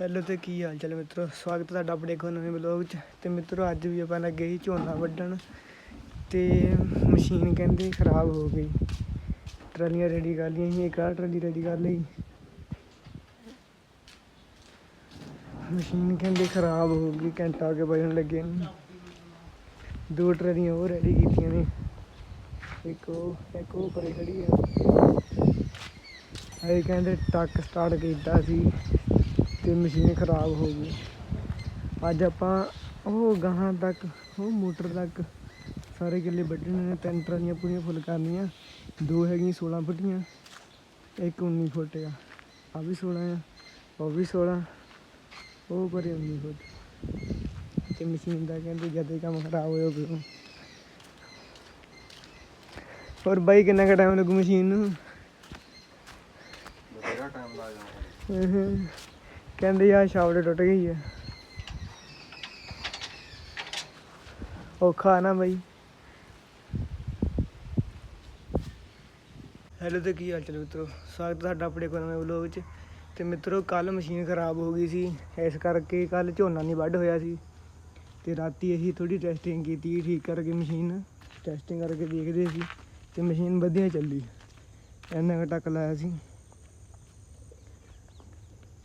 Hello ਤੇ ਕੀ ਹਾਲ ਚਾਲ ਮਿੱਤਰੋ? ਸਵਾਗਤ ਤੁਹਾਡਾ ਆਪਣੇ ਇੱਕ ਨਵੇਂ ਵਲੌਗ 'ਚ। ਤੇ ਮਿੱਤਰੋ, ਅੱਜ ਵੀ ਆਪਾਂ ਲੱਗੇ ਸੀ ਝੋਨਾ ਵੱਢਣ ਤੇ ਮਸ਼ੀਨ ਕਹਿੰਦੇ ਖਰਾਬ ਹੋ ਗਈ। ਟਰਾਲੀਆਂ ਰੈਡੀ ਕਰ ਲਈਆਂ ਸੀ, ਇੱਕ ਆਹ ਟਰਾਲੀ ਰੈਡੀ ਕਰ ਲਈ। ਮਸ਼ੀਨ ਕਹਿੰਦੇ ਖਰਾਬ ਹੋ ਗਈ, ਘੰਟਾ ਕੇ ਗਿਆ ਲੱਗੇ ਨੂੰ। ਦੋ ਟਰਾਲੀਆਂ ਹੋਰ ਰੈਡੀ ਕੀਤੀਆਂ ਨੇ। ਇੱਕ ਉਹ ਇੱਕ ਉਹ ਪਰੇ ਖੜੀ ਆ। ਇਹ ਕਹਿੰਦੇ ਟੱਕ ਸਟਾਰਟ ਕੀਤਾ ਸੀ। ਤੇ ਮਸ਼ੀਨ ਖਰਾਬ ਹੋ ਗਈ। ਅੱਜ ਆਪਾਂ ਉਹ ਗਾਹਾਂ ਤੱਕ ਉਹ ਮੋਟਰ ਤੱਕ ਸਾਰੇ ਕਿੱਲੇ ਵੱਢਣੇ ਨੇ ਤਿੰਨ ਟਰਾਲੀਆਂ ਪੂਰੀਆਂ ਫੁੱਲ ਕਰਨੀਆਂ। ਦੋ ਹੈਗੀਆਂ 16 ਫੁੱਟੀਆਂ ਇੱਕ 19 ਫੁੱਟ ਆ। ਆ ਵੀ 16 ਆ ਉਹ ਵੀ 16 ਉਹ ਪਰੇ 19 ਫੁੱਟ। ਤੇ ਮਸ਼ੀਨ ਦਾ ਕਹਿੰਦੇ ਜਦ ਹੀ ਕੰਮ ਖਰਾਬ ਹੋਇਆ ਪਿਆ ਹੋਰ ਬਾਈ ਕਿੰਨਾ ਕੁ ਟਾਈਮ ਲੱਗੂ ਮਸ਼ੀਨ ਨੂੰ? ਬਥੇਰਾ ਟਾਈਮ ਲੱਗ ਜਾਣਾ ਹਮ, ਕਹਿੰਦੇ ਆ ਸ਼ਾਵਟ ਟੁੱਟ ਗਈ ਹੈ ਔਖਾ ਨਾ ਬਾਈ। ਹੈਲੋ ਤੇ ਕੀ ਹਾਲ ਚਾਲ ਮਿੱਤਰੋ? ਸਵਾਗਤ ਹੈ ਤੁਹਾਡਾ ਆਪਣੇ ਕੋਲ ਨਵੇਂ ਵਲੋਗ 'ਚ ਤੇ ਮਿੱਤਰੋ ਕੱਲ ਮਸ਼ੀਨ ਖਰਾਬ ਹੋ ਗਈ ਸੀ। ਇਸ ਕਰਕੇ ਕੱਲ ਝੋਨਾ ਨਹੀਂ ਵੱਢ ਹੋਇਆ ਸੀ। ਤੇ ਰਾਤੀ ਅਸੀਂ ਥੋੜੀ ਟੈਸਟਿੰਗ ਕੀਤੀ, ਠੀਕ ਕਰਕੇ ਮਸ਼ੀਨ ਟੈਸਟਿੰਗ ਕਰਕੇ ਦੇਖਦੇ ਸੀ। ਤੇ ਮਸ਼ੀਨ ਵਧੀਆ ਚੱਲੀ। ਇੰਨਾ ਕੁ ਟੱਕ ਲਾਇਆ ਸੀ।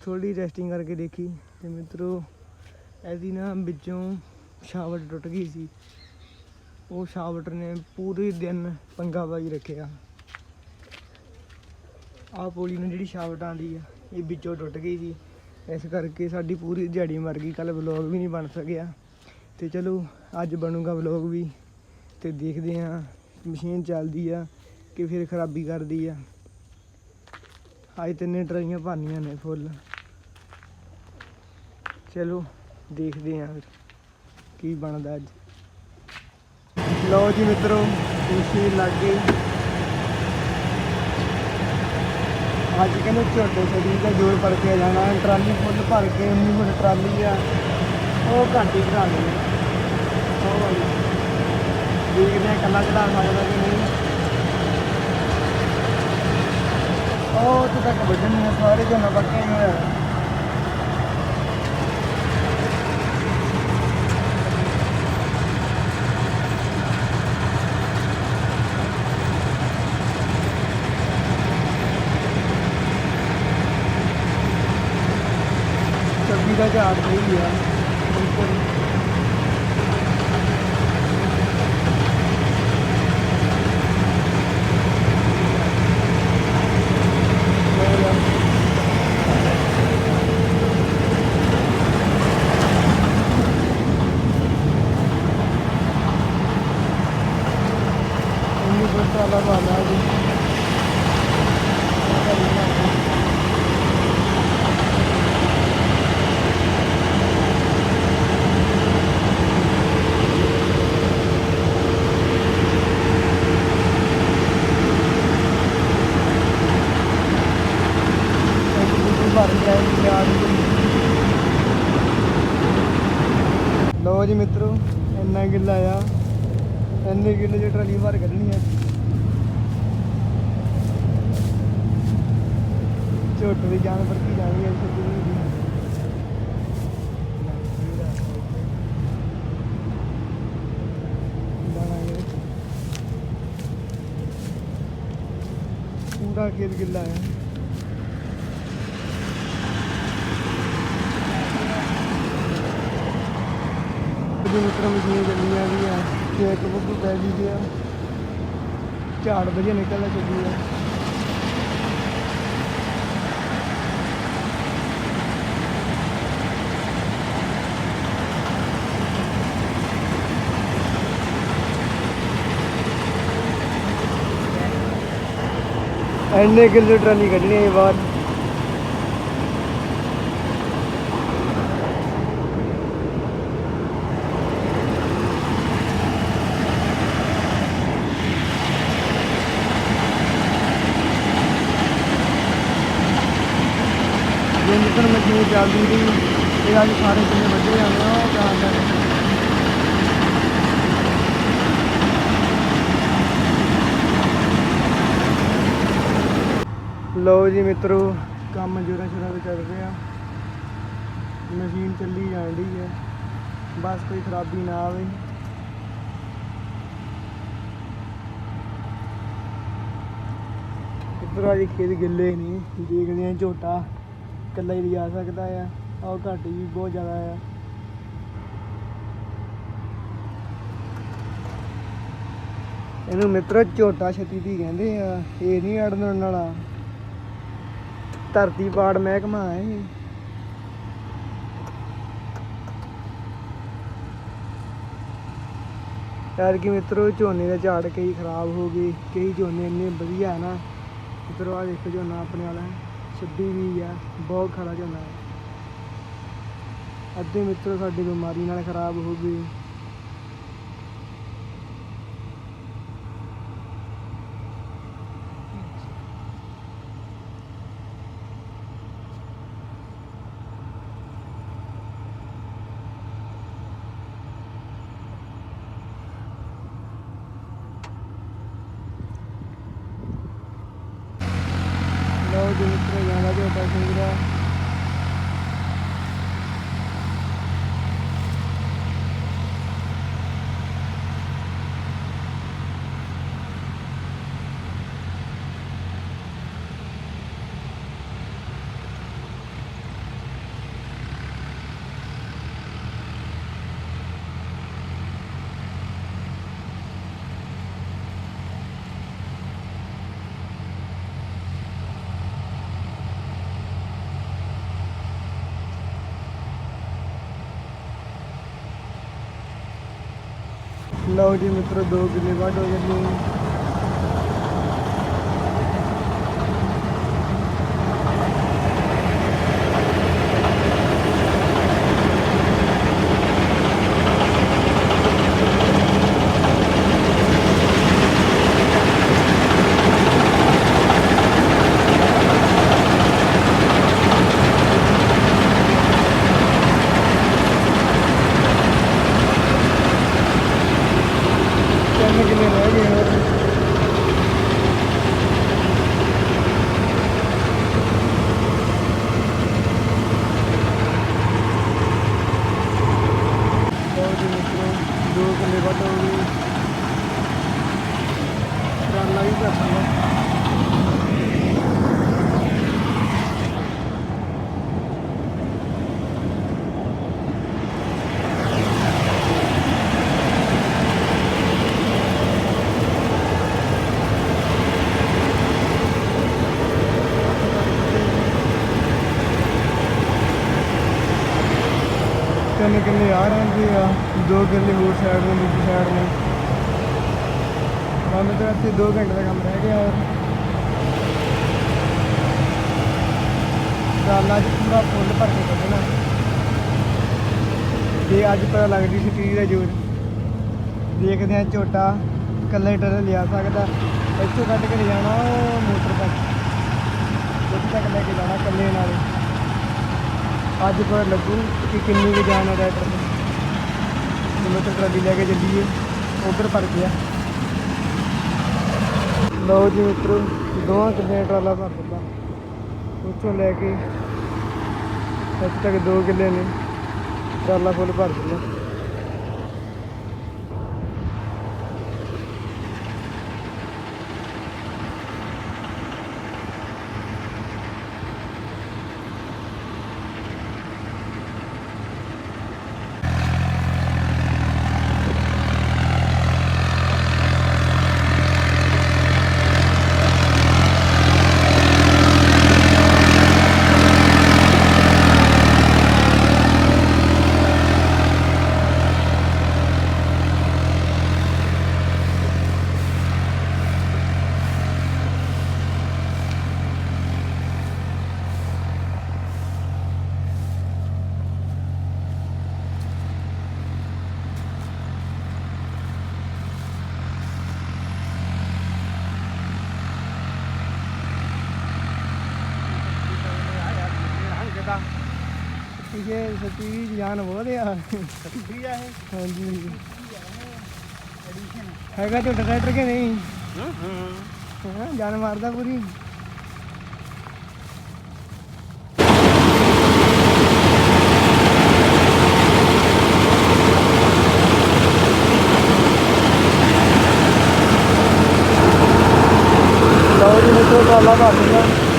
ਥੋੜੀ ਟੈਸਟਿੰਗ ਕਰਕੇ ਦੇਖੀ ਤੇ ਮਿੱਤਰੋ ਇਹਦੀ ਨਾ ਵਿੱਚੋਂ ਸ਼ਾਵਟ ਟੁੱਟ ਗਈ ਸੀ। ਉਹ ਸ਼ਾਵਟ ਨੇ ਪੂਰੇ ਦਿਨ ਪੰਗਾ ਪਾਈ ਰੱਖਿਆ ਆਹ ਪੋਲੀ ਨੂੰ ਜਿਹੜੀ ਸ਼ਾਵਟ ਆਂਦੀ ਆ, ਇਹ ਵਿੱਚੋਂ ਟੁੱਟ ਗਈ ਸੀ। ਇਸ ਕਰਕੇ ਸਾਡੀ ਪੂਰੀ ਦਿਹਾੜੀ ਮਰ ਗਈ। ਕੱਲ ਵਲੌਗ ਵੀ ਨਹੀਂ ਬਣ ਸਕਿਆ। ਤੇ ਚਲੋ, ਅੱਜ ਬਣੂਗਾ ਵਲੌਗ ਵੀ। ਤੇ ਦੇਖਦੇ ਆ, ਮਸ਼ੀਨ ਚੱਲਦੀ ਆ ਕਿ ਫਿਰ ਖਰਾਬੀ ਕਰਦੀ ਆ। ਅੱਜ ਤਿੰਨੇ ਟਰਾਈਆਂ ਭਰਨੀਆਂ ਨੇ ਫੁੱਲ। ਚਲੋ, ਦੇਖਦੇ ਹਾਂ ਕੀ ਬਣਦਾ ਅੱਜ। ਲਓ ਜੀ ਮਿੱਤਰੋ ਮਸ਼ੀਨ ਲੱਗ। ਅੱਜ ਕਹਿੰਦੇ ਝੋਟੇ ਛੜੀ ਦਾ ਜੋਰ ਪੜ ਕੇ ਜਾਣਾ, ਟਰਾਲੀ ਫੁੱਲ ਭਰ ਕੇ ਉਨੀ ਫੁੱਟ ਟਰਾਲੀ ਆ। ਉਹ ਘਾਟੀ ਚੜਾ ਲਈ। ਉਹ ਵਾਲੀ। ਦੇਖਦੇ ਹਾਂ ਕੱਲਾ ਚੜਾ ਸਕਦਾ ਕਿ ਨਹੀਂ। ਉਹ ਤੇ ਤੱਕ ਵੱਢਣੇ ਸਾਰੇ ਝੋਨਾ ਪੱਕੇ ਹੋਇਆ ਸਬਜ਼ੀ ਦਾ ਝਾੜ ਸਹੀ ਆ ਬਿਲਕੁਲ ਇੰਨੀ ਬਸ ਵਾਲਾ ਵਾਲਾ ਜੀ ਇੱਕ ਦੂਜੇ ਭਰ ਜਾਏ ਯਾਰ ਲਓ ਜੀ ਮਿੱਤਰੋ, ਇੰਨਾ ਗਿੱਲਾ ਆ ਇੰਨੇ ਗਿੱਲੇ ਜੇ ਟਰਾਲੀ ਭਰ ਕੱਢਣੀ ਆ। ਝੋਟ ਦੀ ਜਾਨ ਪਰ ਕੀ ਜਾਣੀ ਹੈ ਛੱਡੀ ਦੀ ਪੂਰਾ ਗਿੱਲ ਗਿੱਲਾ ਆ ਜੀ ਮਸ਼ੀਨ ਚੱਲੀਆਂ ਵੀ ਆ ਤੇ ਬੱਬੂ ਪੈ ਗਈ ਗਿਆ, ਝਾੜ ਵਜੇ ਨਿਕਲਦਾ ਚੱਲੀ ਆ। ਐਨੇ ਕਿਲੋ ਟਰਾਲੀ ਕੱਢਣੀ ਹੈ ਬਾਹਰ ਜੇ ਮਿੱਤਰ ਮਸ਼ੀਨ ਚੱਲਦੀ ਦੀ ਇਹ ਅੱਜ ਸਾਰੇ ਕਿੰਨੇ ਵੱਡੇ ਜਾਂਦੇ ਆ ਉਹ ਜਾਣਦਾ ਲਓ ਜੀ ਮਿੱਤਰੋ, ਕੰਮ ਜੋਰਾਂ ਸ਼ੋਰਾਂ ਤੇ ਚੱਲ ਰਿਹਾ। ਮਸ਼ੀਨ ਚੱਲੀ ਜਾਂਦੀ ਹੈ ਬਸ ਕੋਈ ਖਰਾਬੀ ਨਾ ਆਵੇ। ਇੱਧਰ ਆ ਜੀ ਖੇਤ ਗਿੱਲੇ ਨਹੀਂ ਦੇਖਦੇ ਆ ਝੋਟਾ। ਇਕੱਲਾ ਹੀ ਜਾ ਸਕਦਾ ਆ। ਆਹ ਘਾਟੀ ਵੀ ਬਹੁਤ ਜ਼ਿਆਦਾ ਆ। ਇਹਨੂੰ ਮਿੱਤਰੋ ਝੋਟਾ ਛਤੀ ਦੀ ਕਹਿੰਦੇ ਆ। ਇਹ ਨਹੀਂ ਅੜਨ ਵਾਲਾ। ਧਰਤੀ ਪਾੜ ਮਹਿਕਮਾ ਹੈ ਇਹ। ਯਾਰ ਕਿ ਮਿੱਤਰੋ, ਝੋਨੇ ਦਾ ਝਾੜ ਕਈ ਖਰਾਬ ਹੋ ਗਏ। ਕਈ ਝੋਨੇ ਇੰਨੇ ਵਧੀਆ ਹੈ ਨਾ। ਮਿੱਤਰੋ ਆ ਦੇਖੋ ਝੋਨਾ ਆਪਣੇ ਵਾਲਾ। 26 ਵੀ ਆ, ਬਹੁਤ ਖਰਾ ਝੋਨਾ ਹੈ ਅੱਧੇ ਮਿੱਤਰੋ ਸਾਡੀ ਬਿਮਾਰੀ ਨਾਲ ਖਰਾਬ ਹੋ ਗਈ ਲਓ ਜੀ ਮਿੱਤਰੋ ਜਾਣਾ ਝੋਟਾ ਸਿੰਗਰਾ ਲਓ ਜੀ ਮਿੱਤਰੋ 2 ਕਿੱਲੇ ਵੱਢ ਹੋ ਗਏ ਨੇ ਤਿੰਨ ਕਿੱਲੇ ਰਹਿ ਗਏ ਹੋਰ ਲਓ ਜੀ ਮਿੱਤਰੋ ਦੋ ਕਿੱਲੇ ਵੱਢ ਹੋ ਗਏ ਟਰਾਲਾ ਵੀ ਭਰ ਲਿਆ ਤਿੰਨ ਕਿੱਲੇ ਆ ਰਹਿੰਦੇ ਆ, ਦੋ ਕਿੱਲੇ ਹੋਰ ਸਾਈਡ ਨੂੰ, ਦੂਜੀ ਸਾਈਡ ਨੂੰ। ਬੰਦ ਤੇ ਇੱਥੇ 2 ਘੰਟੇ ਦਾ ਕੰਮ ਰਹਿ ਗਿਆ ਹੋਰ। ਟਰਾਲਾ ਅੱਜ ਪੂਰਾ ਫੁੱਲ ਭਰ ਕੇ ਕੱਢਣਾ ਜੇ ਅੱਜ ਪਤਾ ਲੱਗਦੀ ਸੀ ਪੀੜੀ ਦਾ ਜ਼ੋਰ ਦੇਖਦੇ ਆ ਝੋਟਾ ਇਕੱਲੇ ਟਰ ਲਿਆ ਸਕਦਾ। ਇੱਥੋਂ ਕੱਢ ਕੇ ਲਿਜਾਣਾ ਉਹ ਮੋਟਰ ਤੱਕ ਉੱਥੇ ਤੱਕ ਲੈ ਕੇ ਜਾਣਾ ਇਕੱਲੇ ਨਾਲੇ। ਅੱਜ ਪਤਾ ਲੱਗੂ ਕਿ ਕਿੰਨੀ ਕੁ ਜਾਨ ਹੈ ਟਰੈਕਟਰ ਦੀ ਜਦੋਂ ਤੱਕ ਟਰਾਲੀ ਲੈ ਕੇ ਚੱਲੀਏ, ਉਧਰ ਭਰ ਗਿਆ। ਲਓ ਜੀ ਮਿੱਤਰੋ ਦੋਵਾਂ ਕਿੱਲੇ ਟਰਾਲਾ ਭਰ ਦਿੱਤਾ। ਉੱਥੋਂ ਲੈ ਕੇ ਇੱਥੇ ਤੱਕ 2 ਕਿੱਲੇ ਨੇ, ਟਰਾਲਾ ਫੁੱਲ ਭਰ ਦਿੱਤਾ। ਇਹ ਸੱਚੀ ਜਾਨ ਬਹੁਤ ਆ। ਸੱਚੀ ਆ ਇਹ? ਹਾਂਜੀ। ਹੈਗਾ ਝੋਟਾ ਟਰੈਕਟਰ ਕੇ ਨਹੀਂ? ਹਾਂ ਹਾਂ। ਜਾਨ ਮਾਰਦਾ ਪੂਰੀ। ਲਓ ਜੀ ਮਿੱਤਰੋ ਤਾਲਾ ਭਰ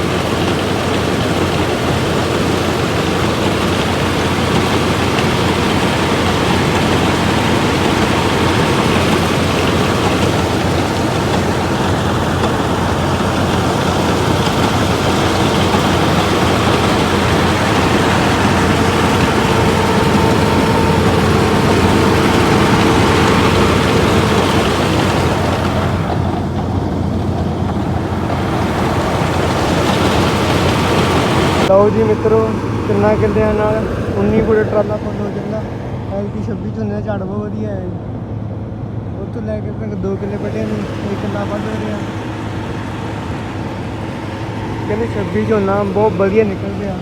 ਲਓ ਜੀ ਮਿੱਤਰੋ, ਕਿੰਨਾ ਕਿੱਲਿਆਂ ਨਾਲ 19 ਫੁੱਟ ਟਰਾਲਾ ਫੁੱਲ ਹੋ ਜਾਂਦਾ। ਐਲਪੀ 26 ਝੋਨੇ ਦਾ ਝਾੜ ਬਹੁਤ ਵਧੀਆ ਹੈ ਉੱਥੋਂ ਲੈ ਕੇ ਤੱਕ 2 ਕਿੱਲੇ ਵੱਢੇ ਨੂੰ, ਇੱਕ ਕਿੱਲਾ ਵੱਢ ਰਿਹਾ। ਕਹਿੰਦੇ 26 ਝੋਨਾ ਬਹੁਤ ਵਧੀਆ ਨਿਕਲ ਰਿਹਾ।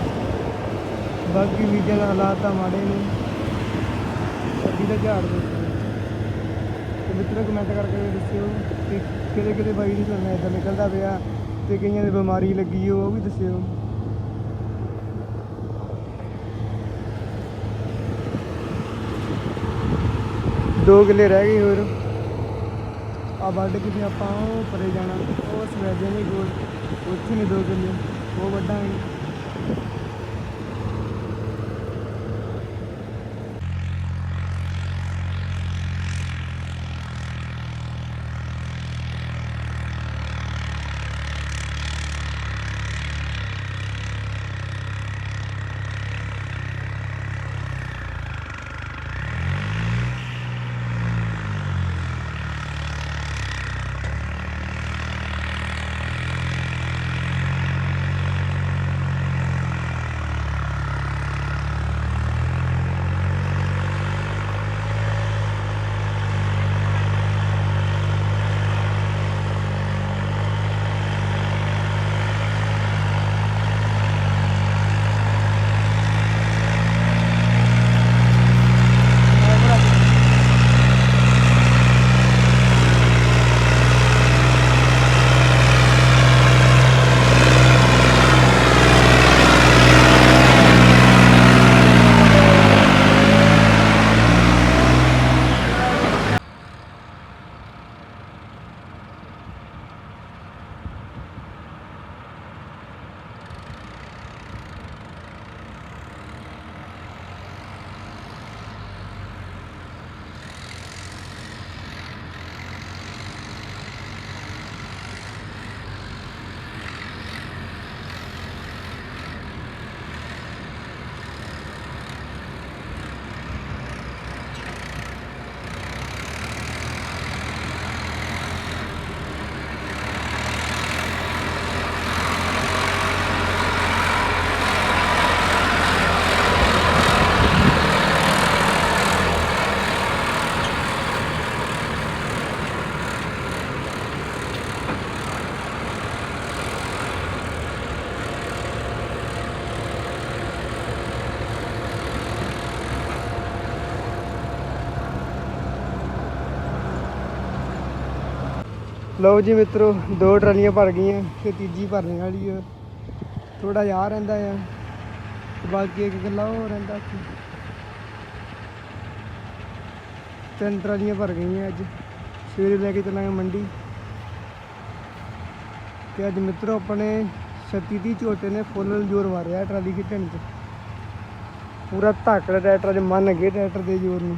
ਬਾਕੀ ਬੀਜਾਂ ਦਾ ਹਾਲਾਤ ਤਾਂ ਮਾੜੇ ਨੇ। ਛੱਬੀ ਦਾ ਝਾੜ ਦੇਖੋ ਤੇ ਮਿੱਤਰੋ ਕਮੈਂਟ ਕਰਕੇ ਦੱਸਿਓ ਕਿ ਕਿਹੜੇ ਕਿਹੜੇ ਬਾਈ ਦੀ ਝੋਨਾ ਇਦਾਂ ਨਿਕਲਦਾ ਪਿਆ ਤੇ ਕਈਆਂ ਦੀ ਬਿਮਾਰੀ ਲੱਗੀ ਉਹ ਵੀ ਦੱਸਿਓ। ਦੋ ਕਿੱਲੇ ਰਹਿ ਗਏ ਹੋਰ। ਆ ਵੱਢ ਕੇ ਫਿਰ ਆਪਾਂ ਉਹ ਪਰੇ ਜਾਣਾ। ਉਹ ਸਵੈਜੇ ਨਹੀਂ ਕੋਲ ਉੱਥੇ ਨੇ ਦੋ ਕਿੱਲੇ। ਉਹ ਵੱਢਾਂਗੇ। ਲਓ ਜੀ ਮਿੱਤਰੋ, ਦੋ ਟਰਾਲੀਆਂ ਭਰ ਗਈਆਂ ਤੇ ਤੀਜੀ ਭਰਨੇ ਵਾਲੀ ਆ। ਥੋੜਾ ਜਿਹਾ ਰਹਿੰਦਾ ਆ ਬਾਕੀ ਇੱਕ ਗੱਲਾ ਉਹ ਰਹਿੰਦਾ ਤਿੰਨ ਟਰਾਲੀਆਂ ਭਰ ਗਈਆਂ ਅੱਜ। ਸਵੇਰੇ ਲੈ ਕੇ ਚੱਲਾਂਗੇ ਮੰਡੀ। ਤੇ ਅੱਜ ਮਿੱਤਰੋ ਆਪਣੇ ਛੱਤੀ ਦੀ ਝੋਟੇ ਨੇ ਫੁੱਲ ਜ਼ੋਰ ਮਾਰਿਆ ਟਰਾਲੀ ਖਿੱਚਣ 'ਚ। ਪੂਰਾ ਧੱਕ ਦਾ ਟਰੈਕਟਰ 'ਚ ਮੰਨ ਗਏ ਟਰੈਕਟਰ ਦੇ ਜ਼ੋਰ ਨੂੰ।